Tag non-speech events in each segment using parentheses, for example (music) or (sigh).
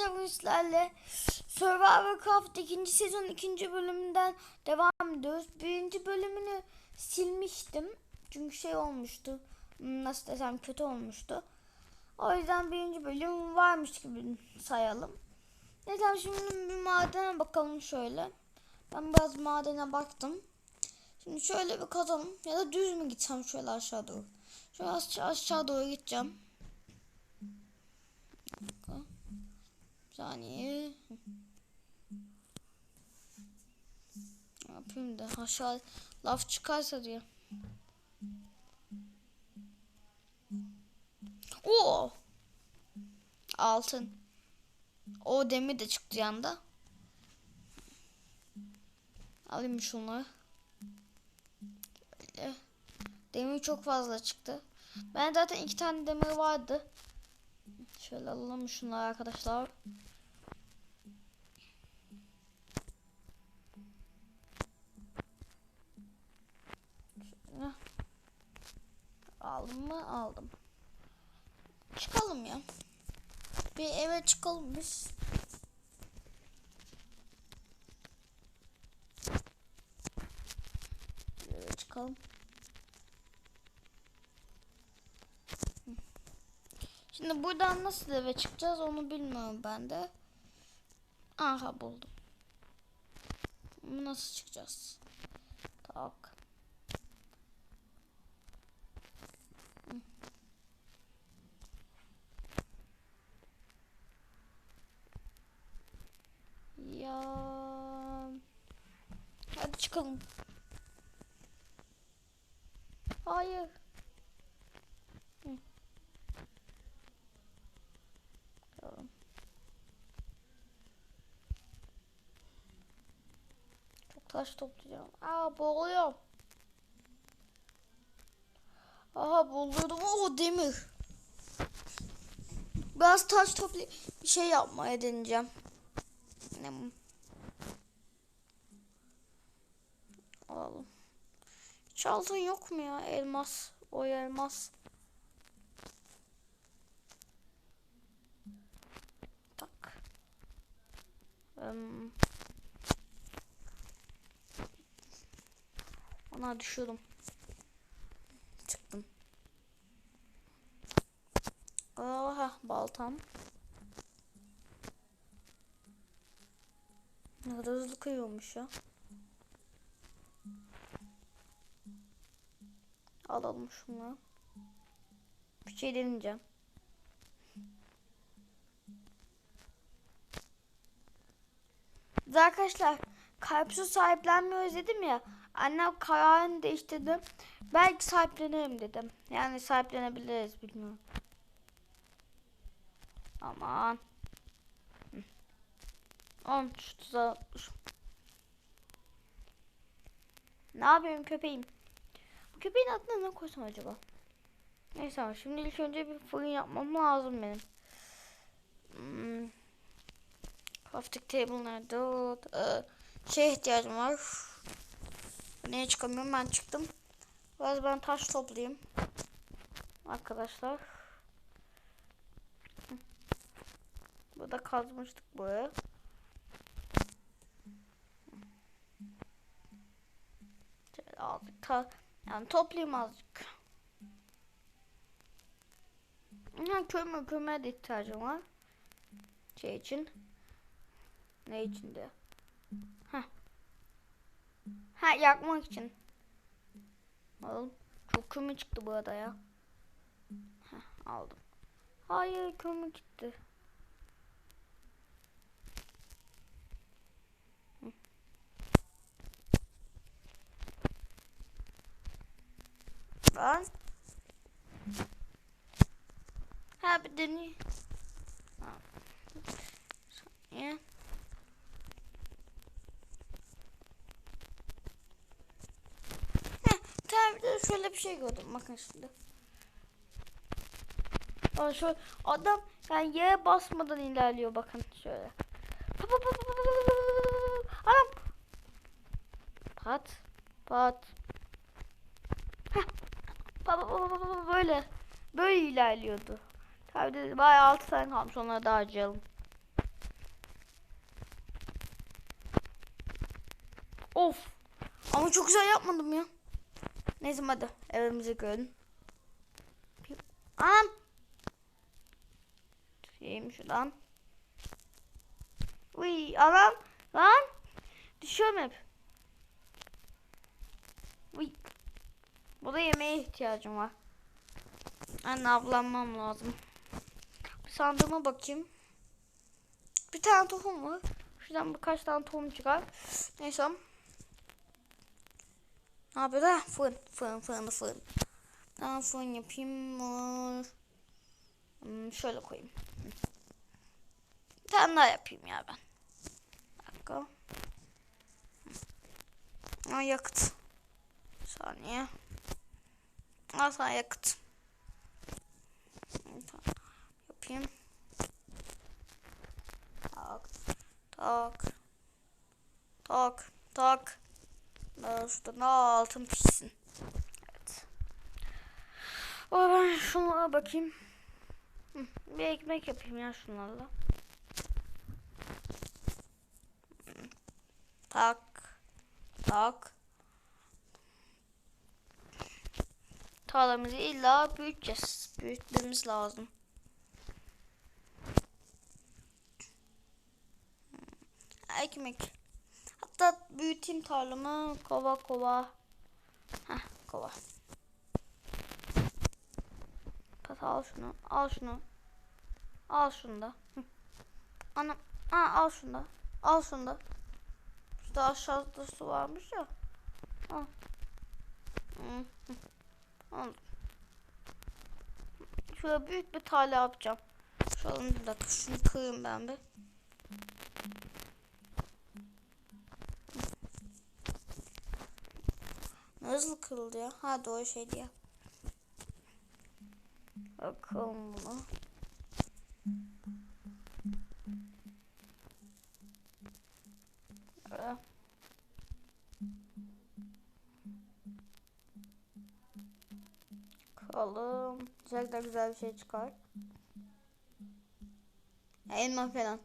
arkadaşlar sizlerle Survivor Craft ikinci sezon ikinci bölümünden devam ediyoruz. Birinci bölümünü silmiştim. Çünkü şey olmuştu. Nasıl desem kötü olmuştu. O yüzden birinci bölüm varmış gibi sayalım. Neyse şimdi bir madene bakalım şöyle. Ben biraz madene baktım. Şimdi şöyle bir kazalım. Ya da düz mü gitsem şöyle aşağı doğru. Şöyle aşağı doğru gideceğim. Bir dakika. Bir saniye. Ne yapayım da aşağı laf çıkarsa diye. Oo! Altın. O demir de çıktı yanda. Alayım şunları. Böyle. Demir çok fazla çıktı. Ben zaten iki tane demir vardı. Şöyle alalım şunları arkadaşlar. Aldım mı? Aldım. Çıkalım ya. Bir eve çıkalım biz. Eve çıkalım. Şimdi buradan nasıl eve çıkacağız onu bilmiyorum ben de. Aha buldum. Nasıl çıkacağız? Tak. Ya. Hadi çıkalım. Hayır. Taş toplayacağım. Aa boğuluyorum. Aha boğuluyordum. Oo demir. Biraz taş toplayıp bir şey yapmaya deneyeceğim. Alalım. Hiç altın yok mu ya? Elmas. O elmas. Tak. Um, ona düşüyordum. Çıktım. Aha baltam. Ne kadar hızlı kıyıyormuş ya. Alalım şunu. Bir şey deneyeceğim. Arkadaşlar karpuzu sahiplenmiyoruz dedim ya. Annem kararını değiştirdi. Belki sahiplenirim dedim. Yani sahiplenebiliriz bilmiyorum. Aman. On şu atmışım. Ne yapayım köpeğim? Bu köpeğin adını ne koysam acaba? Neyse ama şimdi ilk önce bir fırın yapmam lazım benim. Hmm. Crafting table nerede? Ee, şeye ihtiyacım var. Neye çıkamıyorum ben çıktım. Biraz ben taş toplayayım. Arkadaşlar. Burada kazmıştık buraya. Azıcık ta yani toplayayım azıcık. Ha, kömür kömür de ihtiyacım var. Şey için. Ne için de? Ha. Yakmak için. Oğlum çok kömür çıktı bu arada ya. Heh, aldım. Hayır kömür. Hı. Ben Ha bir deneyim. Ha. Ya. geçen şöyle bir şey gördüm. Bakın şimdi. Aa, şu adam yani yere basmadan ilerliyor bakın şöyle. Adam pat pat. böyle böyle ilerliyordu. Tabii dedi bayağı 6 tane kalmış onları da harcayalım. Of. Ama çok güzel yapmadım ya. Neyse hadi evimize girelim. Anam. Şeyim şuradan. Uy anam. Lan. Düşüyorum hep. Uy. Burada yemeğe ihtiyacım var. Anne avlanmam lazım. Bir sandığıma bakayım. Bir tane tohum var. Şuradan birkaç tane tohum çıkar. Neyse. Ne yapıyor da? Fırın, fırın, fırın, fırın. Ben fırın yapayım. Hmm, şöyle koyayım. Bir tane daha yapayım ya ben. Bir dakika. Aa, yakıt. Saniye. Al sana yakıt. Yapayım. Tak. Tak. Tak. Tak. Üstüne altın pişsin. Evet. O ben şunlara bakayım. Bir ekmek yapayım ya şunlarla. Tak. Tak. Tarlamızı illa büyüteceğiz. Büyütmemiz lazım. Ekmek. Hatta büyüteyim tarlamı. Kova kova. Heh kova. Pat al şunu. Al şunu. Al şunu da. Hı. Ana. Ha, al şunu da. Al şunu da. Şurada aşağıda su varmış ya. Al. Hı, hı. Al. Şöyle büyük bir tarla yapacağım. Bir dakika şunu kırayım ben bir. Hızlı kırıldı ya. Ha doğru şey diye. Bakalım bunu. Böyle. Bakalım. Güzel de güzel bir şey çıkar. Elma falan.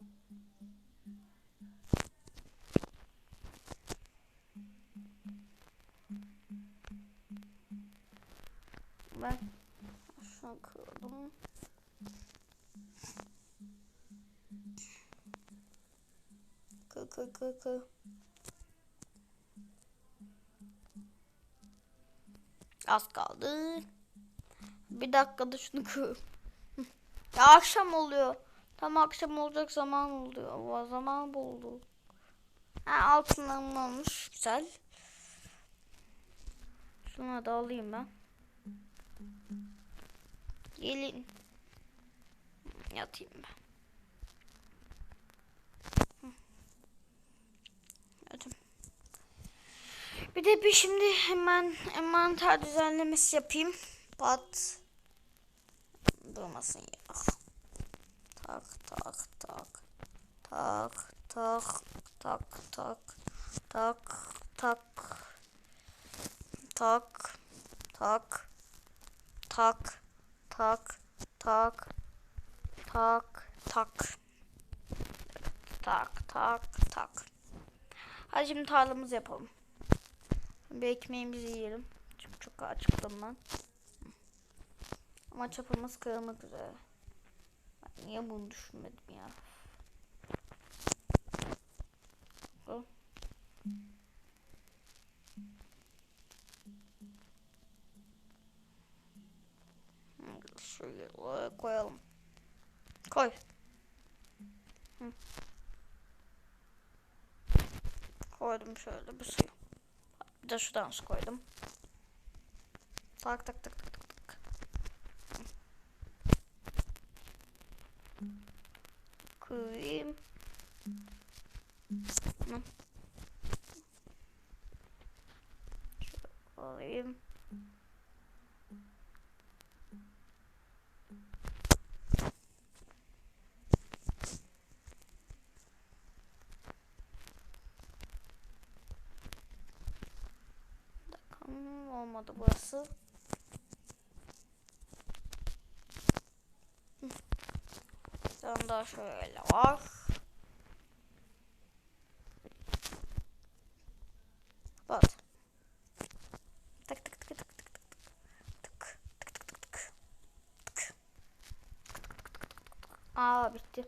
Kır. Az kaldı. Bir dakikada şunu kır. (laughs) Ya akşam oluyor. Tam akşam olacak zaman oluyor. O zaman buldu. Ha, altından olmuş. Güzel. Şunu da alayım ben. Gelin. Yatayım ben. Hı. Yattım. Bir de bir şimdi hemen envanter düzenlemesi yapayım. Pat. Durmasın ya. Tak tak tak. Tak tak tak tak. Tak tak. Tak tak tak tak tak tak tak tak tak tak hadi şimdi tarlamızı yapalım bir ekmeğimizi yiyelim çünkü çok acıktım ben ama çapımız kırılmak üzere ben niye bunu düşünmedim ya Bakalım. Şöyle koyalım. Koy. Koydum şöyle bir suyu. Bir de şuradan su koydum. Tak tak tak tak tak tak. Koyayım. Şöyle koyayım. Yanında şöyle var. Bak. Tık tık tık tık tık tık tık tık tık tık tık tık Aa bitti.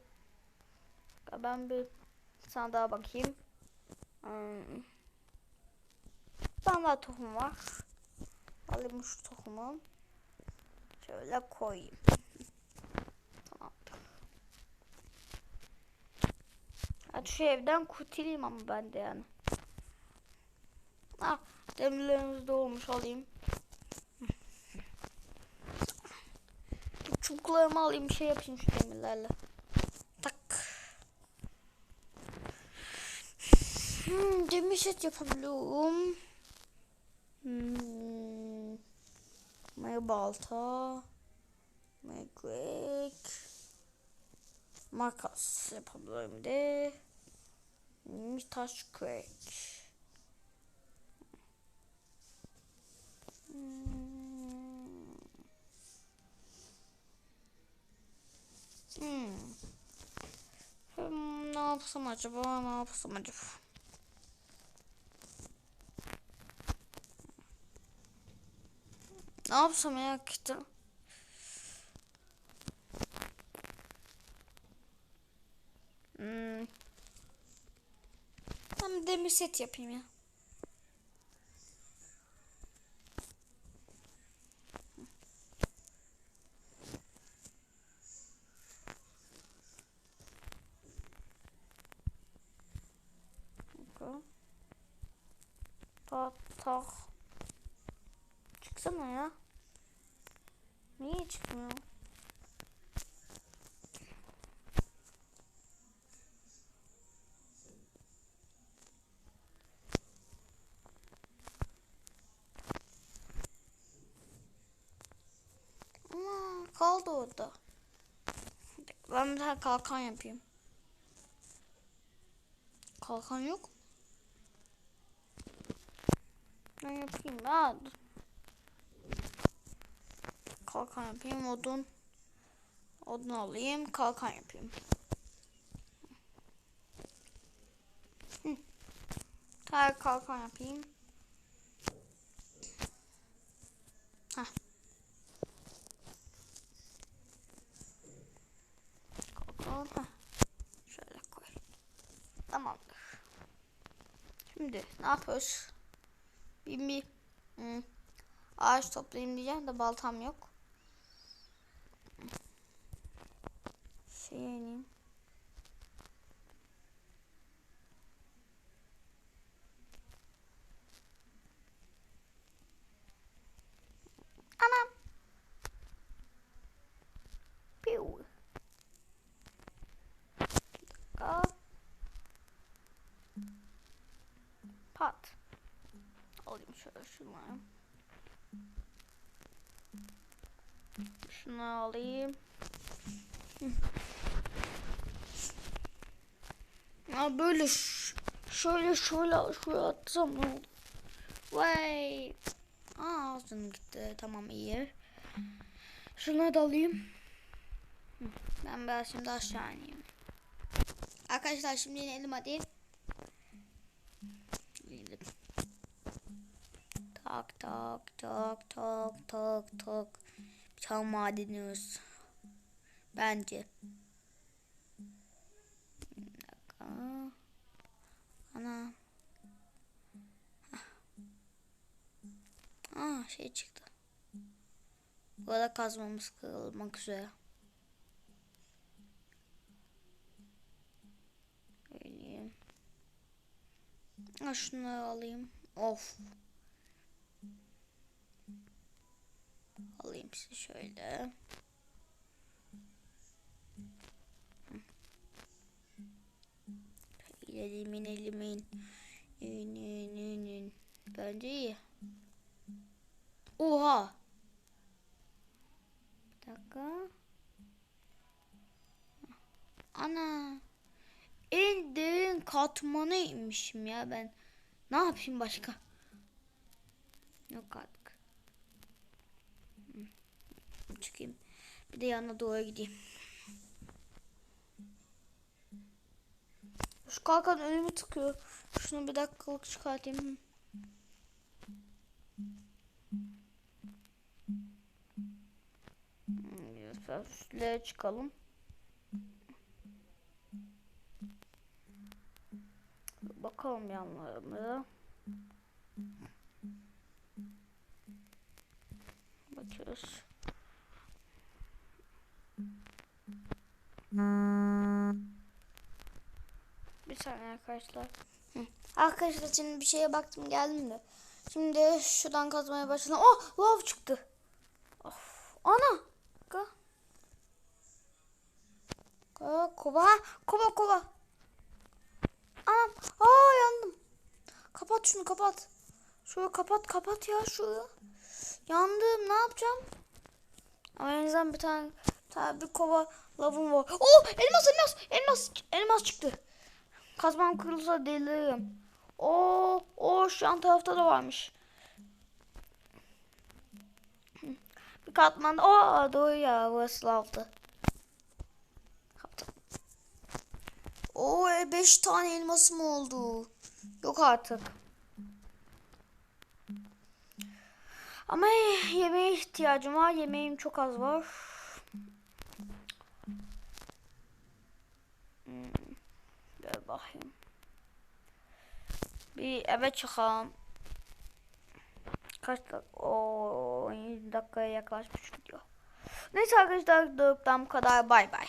Ben bir sana daha bakayım. Ben daha tohum var. Alayım şu tohumu. Şöyle koyayım. Şu evden kurtulayım ama ben de yani. Ah, demirlerimiz de olmuş alayım. Çubuklarımı alayım bir şey yapayım şu demirlerle. Tak. Hmm, demir set yapabiliyorum. Hmm. Maya balta. Maya. Makas yapabiliyorum de. Taş kürek. Hmm. Hmm. Hmm, ne yapsam acaba? Ne yapsam acaba? Ne yapsam ya işte. Hmm. Demir set yapayım ya. Bakın. Tak tak. Çıksana ya. Niye çıkmıyor? Kaldı orada. Ben bir tane kalkan yapayım. Kalkan yok. Ben yapayım ben. Kalkan yapayım odun. Odun alayım kalkan yapayım. Hı. Kalkan yapayım. Heh. Kalkan. Heh. Şöyle koy. Tamamdır. Şimdi ne yapıyoruz? Bir, bir hmm, ağaç toplayayım diyeceğim de baltam yok. Şey ineyim. Anam. Piu. Dakika. Pat. Alayım şöyle şunları. Şunu alayım. Ya böyle şöyle şöyle şöyle atsam ne olur? Vay. Aa ağzım gitti. Tamam iyi. Şuna da alayım. Ben biraz şimdi aşağı ineyim. Arkadaşlar şimdi inelim hadi. İnelim. Tak tak tak tak tak tak. Bir tane madeniyoruz. Bence. Ana. Aa şey çıktı. Burada kazmamız kırılmak üzere. Öyleyim. Ha şunları alayım. Of. Alayım size şöyle. İnelim inelim in. İn in in in. Bence iyi. Oha. Bir dakika. Ana. En derin katmana inmişim ya ben. Ne yapayım başka? Yok artık çıkayım. Bir de yanına doğuya gideyim. Şu kalkan önümü tıkıyor. Şunu bir dakikalık çıkartayım. Biraz üstlere çıkalım. Bakalım yanlarımıza. Bakıyoruz. Bir saniye arkadaşlar. Hı. Arkadaşlar şimdi bir şeye baktım geldim de. Şimdi şuradan kazmaya başladım. Oh lav çıktı. Of, ana. Ka. Ka, kova. Kova kova. Anam. Aa yandım. Kapat şunu kapat. Şunu kapat kapat ya şunu. Yandım ne yapacağım? Ama en azından bir tane, bir tane bir kova lavım var. Oh elmas elmas elmas elmas çıktı. Kazmam kırılsa deliririm. Oo, o şu an tarafta da varmış. Bir katman. Aa doğru ya burası lavdı. Oo 5 tane elmasım oldu. Yok artık. Ama yemeğe ihtiyacım var. Yemeğim çok az var. Gel bakayım. Bir eve çıkalım. Kaç dakika? Oo, 17 dakikaya yaklaşmış video. Neyse arkadaşlar, bu kadar. Bay bay.